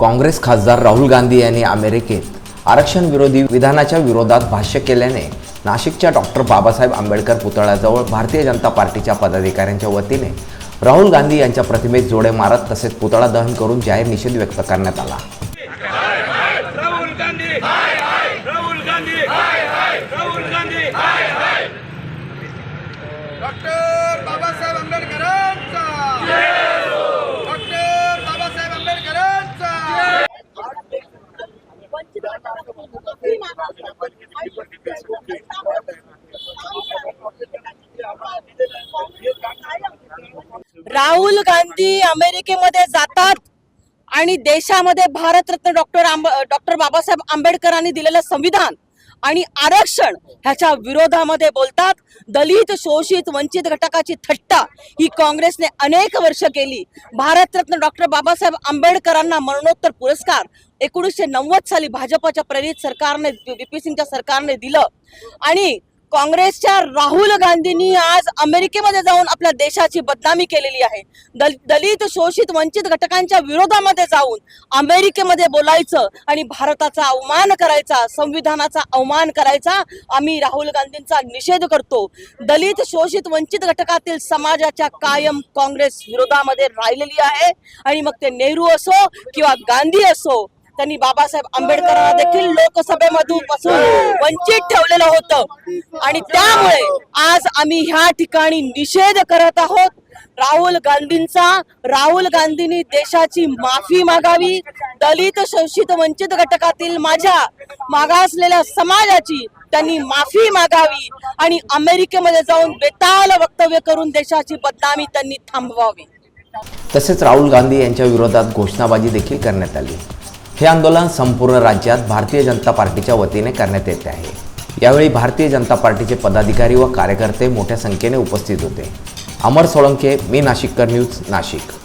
काँग्रेस खासदार राहुल गांधी यांनी अमेरिकेत आरक्षण विरोधी विधानाच्या विरोधात भाष्य केल्याने नाशिकच्या डॉक्टर बाबासाहेब आंबेडकर पुतळ्याजवळ भारतीय जनता पार्टीच्या पदाधिकाऱ्यांच्या वतीने राहुल गांधी यांच्या प्रतिमेत जोडे मारत तसेच पुतळा दहन करून जाहीर निषेध व्यक्त करण्यात आला राहुल गांधी राहुल गांधी राहुल गांधी डॉक्टर बाबासाहेब आंबेडकरांचा डॉक्टर बाबासाहेब आंबेडकरांचा राहुल गांधी अमेरिकेमध्ये जातात आणि देशामध्ये भारतरत्न डॉक्टर आंब डॉक्टर बाबासाहेब आंबेडकरांनी दिलेलं संविधान आणि आरक्षण ह्याच्या विरोधामध्ये बोलतात. दलित शोषित वंचित घटकाची थट्टा ही काँग्रेसने अनेक वर्ष केली. भारतरत्न डॉक्टर बाबासाहेब आंबेडकरांना मरणोत्तर पुरस्कार एकोणीसशे नव्वद साली भाजपच्या प्रेरित सरकारने व्ही सिंगच्या सरकारने दिलं. आणि काँग्रेसच्या राहुल गांधींनी आज अमेरिकेमध्ये जाऊन आपल्या देशाची बदनामी केलेली आहे. दल दलित शोषित वंचित घटकांच्या विरोधामध्ये जाऊन अमेरिकेमध्ये बोलायचं आणि भारताचा अवमान करायचा संविधानाचा अवमान करायचा आम्ही राहुल गांधींचा निषेध करतो. दलित शोषित वंचित घटकातील समाजाच्या कायम काँग्रेस विरोधामध्ये राहिलेली आहे. आणि मग ते नेहरू असो किंवा गांधी असो त्यांनी बाबासाहेब आंबेडकरांना देखील लोकसभेमधून पासून वंचित ठेवलेलं होतं. आणि त्यामुळे आज आम्ही ह्या ठिकाणी निषेध करत आहोत. राहुल गांधींचा राहुल गांधींनी देशाची माफी मागावी. दलित शोषित वंचित घटकातील माझ्या मागासलेल्या समाजाची त्यांनी माफी मागावी आणि अमेरिकेमध्ये जाऊन बेताल वक्तव्य करून देशाची बदनामी त्यांनी थांबवावी. तसेच राहुल गांधी यांच्या विरोधात घोषणाबाजी देखील करण्यात आली. हे आंदोलन संपूर्ण राज्यात भारतीय जनता पार्टीच्या वतीने करण्यात येते आहे. यावेळी भारतीय जनता पार्टीचे पदाधिकारी व कार्यकर्ते मोठ्या संख्येने उपस्थित होते. अमर सोळंके मी नाशिककर न्यूज नाशिक.